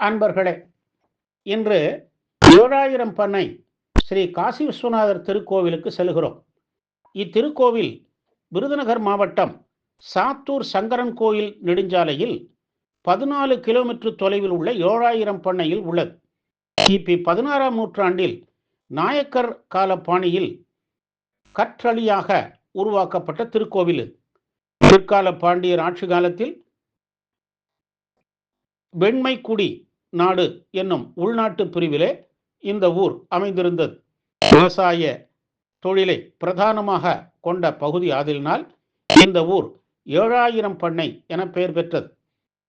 அன்பர்களே இன்று ஏழாயிரம் பண்ணை ஸ்ரீ காசி விஸ்வநாதர் திருக்கோவிலுக்கு செல்கிறோம். இத்திருக்கோவில் விருதுநகர் மாவட்டம் சாத்தூர் சங்கரன் கோயில் நெடுஞ்சாலையில் பதினாலு கிலோமீட்டர் தொலைவில் உள்ள ஏழாயிரம் பண்ணையில் உள்ளது. கிபி பதினாறாம் நூற்றாண்டில் நாயக்கர் கால பாணியில் கற்றளியாக உருவாக்கப்பட்ட திருக்கோவில் பிற்கால பாண்டியர் ஆட்சி காலத்தில் வெண்மைக்குடி நாடு என்னும் உள்நாட்டு பிரிவிலே இந்த ஊர் அமைந்திருந்தது. விவசாய தொழிலை பிரதானமாக கொண்ட பகுதி ஆதலினால் இந்த ஊர் ஏழாயிரம் பண்ணை என பெயர் பெற்றது.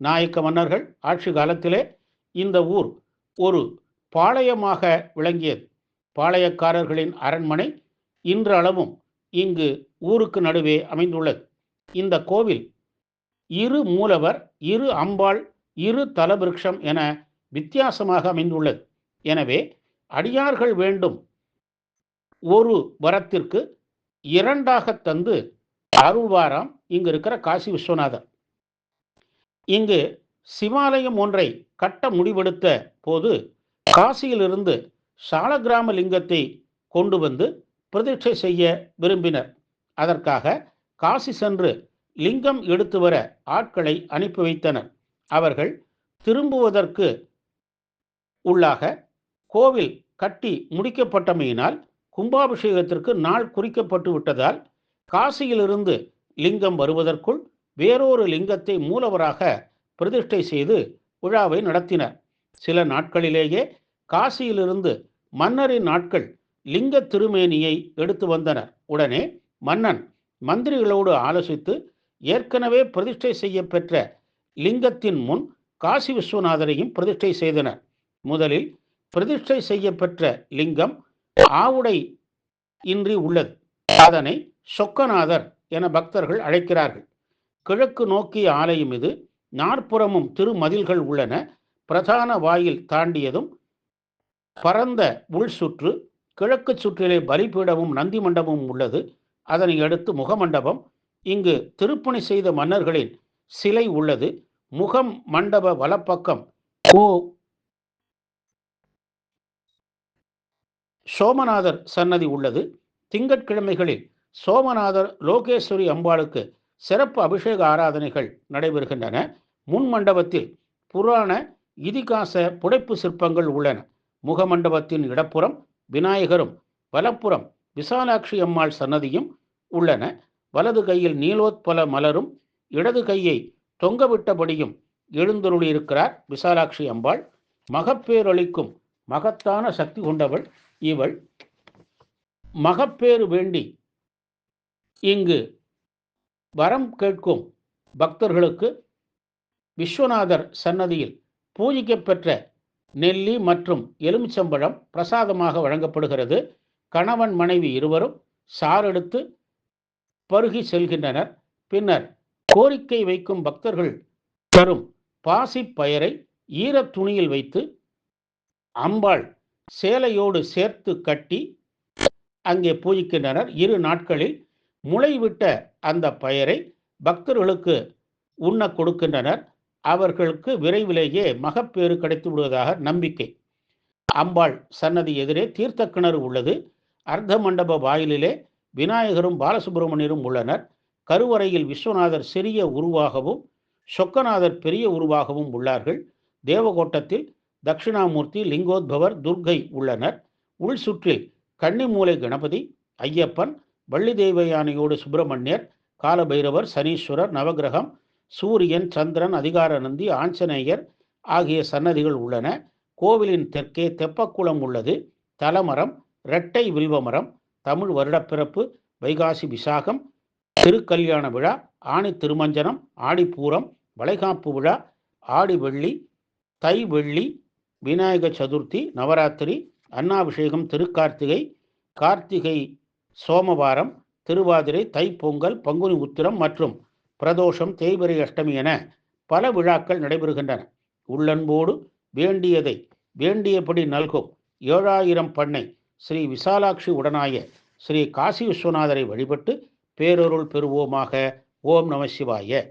நாயக்க மன்னர்கள் ஆட்சி காலத்திலே இந்த ஊர் ஒரு பாளையமாக விளங்கியது. பாளையக்காரர்களின் அரண்மனை இன்றளவும் இங்கு ஊருக்கு நடுவே அமைந்துள்ளது. இந்த கோவில் இரு மூலவர் இரு அம்பாள் இரு தலவிருஷம் என வித்தியாசமாக அமைந்துள்ளது. எனவே அடியார்கள் வேண்டும். ஒரு வரத்திற்கு இரண்டாக தந்து அருள்வாராம். இங்கு இருக்கிற காசி விஸ்வநாதர். இங்கு சிவாலயம் ஒன்றை கட்ட முடிவெடுத்த போது காசியிலிருந்து சாலகிராம லிங்கத்தை கொண்டு வந்து பிரதிஷ்டை செய்ய விரும்பினர். அதற்காக காசி சென்று லிங்கம் எடுத்து வர ஆட்களை அனுப்பி வைத்தனர். அவர்கள் திரும்புவதற்கு உள்ளாக கோவில் கட்டி முடிக்கப்பட்டமையினால் கும்பாபிஷேகத்திற்கு நாள் குறிக்கப்பட்டு விட்டதால் காசியிலிருந்து லிங்கம் வருவதற்குள் வேறொரு லிங்கத்தை மூலவராக பிரதிஷ்டை செய்து விழாவை நடத்தினர். சில நாட்களிலேயே காசியிலிருந்து மன்னரின் நாட்கள் லிங்க திருமேனியை எடுத்து வந்தனர். உடனே மன்னன் மந்திரிகளோடு ஆலோசித்து ஏற்கனவே பிரதிஷ்டை செய்யப்பெற்ற லிங்கத்தின் முன் காசி விஸ்வநாதரையும் பிரதிஷ்டை செய்தனர். முதலில் பிரதிஷ்டை செய்யப்பெற்ற லிங்கம் ஆவுடை இன்றி உள்ளது. அதனை சொக்கநாதர் என பக்தர்கள் அழைக்கிறார்கள். கிழக்கு நோக்கிய ஆலயம் இது. நாற்புறமும் திருமதில்கள் உள்ளன. பிரதான வாயில் தாண்டியதும் பரந்த உள் சுற்று. கிழக்கு சுற்றிலே பலிபீடமும் நந்தி மண்டபமும் உள்ளது. அதனை அடுத்து முகமண்டபம். இங்கு திருப்பணி செய்த மன்னர்களின் சிலை உள்ளது. முகம் மண்டப வலப்பக்கம் கோ சோமநாதர் சன்னதி உள்ளது. திங்கட்கிழமைகளில் சோமநாதர் லோகேஸ்வரி அம்பாளுக்கு சிறப்பு அபிஷேக ஆராதனைகள் நடைபெறுகின்றன. முன் மண்டபத்தில் புராண இதிகாச புடைப்பு சிற்பங்கள் உள்ளன. முகமண்டபத்தின் இடப்புறம் விநாயகரும் வலப்புறம் விசாலாட்சி அம்மாள் சன்னதியும் உள்ளன. வலது கையில் நீலோத்பல மலரும் இடது கையை தொங்கவிட்டபடியும் எழுந்தருளியிருக்கிறார் விசாலாட்சி அம்பாள். மகப்பேரளிக்கும் மகத்தான சக்தி கொண்டவள் இவள் மகப்பேறு வேண்டி இங்கு வரம் கேட்கும் பக்தர்களுக்கு விஸ்வநாதர் சன்னதியில் பூஜிக்கப்பெற்ற நெல்லி மற்றும் எலுமிச்சம்பழம் பிரசாதமாக வழங்கப்படுகிறது. கணவன் மனைவி இருவரும் சாரெடுத்து பருகி செல்கின்றனர். பின்னர் கோரிக்கை வைக்கும் பக்தர்கள் தரும் பாசி பயரை ஈரத் துணியில் வைத்து அம்பாள் சேலையோடு சேர்த்து கட்டி அங்கே பூஜிக்கின்றனர். இரு நாட்களில் முளைவிட்ட அந்த பயரை பக்தர்களுக்கு உண்ண கொடுக்கின்றனர். அவர்களுக்கு விரைவிலேயே மகப்பேறு கிடைத்து விடுவதாக நம்பிக்கை. அம்பாள் சன்னதி எதிரே தீர்த்த கிணறு உள்ளது. அர்த்த மண்டப வாயிலிலே விநாயகரும் பாலசுப்பிரமணியரும் உள்ளனர். கருவறையில் விஸ்வநாதர் சிறிய உருவாகவும் சொக்கநாதர் பெரிய உருவாகவும் உள்ளார்கள். தேவகோட்டத்தில் தட்சிணாமூர்த்தி லிங்கோத்பவர் துர்கை உள்ளனர். உள் சுற்றில் கன்னிமூலை கணபதி ஐயப்பன் வள்ளி தேவயானையோடு சுப்பிரமணியர் காலபைரவர் சனீஸ்வரர் நவகிரகம் சூரியன் சந்திரன் அதிகாரநந்தி ஆஞ்சநேயர் ஆகிய சன்னதிகள் உள்ளன. கோவிலின் தெற்கே தெப்பக்குளம் உள்ளது. தலமரம் இரட்டை வில்வமரம் தமிழ் வருடப்பிறப்பு வைகாசி விசாகம் திருக்கல்யாண விழா ஆணி திருமஞ்சனம் ஆடிப்பூரம் வளைகாப்பு விழா ஆடி வெள்ளி தை வெள்ளி விநாயக சதுர்த்தி நவராத்திரி அன்னாபிஷேகம் திருக்கார்த்திகை கார்த்திகை சோமவாரம் திருவாதிரை தைப்பொங்கல் பங்குனி உத்திரம் மற்றும் பிரதோஷம் தேய்பிரை அஷ்டமி என பல விழாக்கள் நடைபெறுகின்றன. உள்ளன்போடு வேண்டியதை வேண்டியபடி நல்கும் ஏழாயிரம் பண்ணை ஸ்ரீ விசாலாட்சி உடனாய ஸ்ரீ காசி விஸ்வநாதரை வழிபட்டு பேரொருள் பெறுவோமாக. ஓம் நம சிவாய.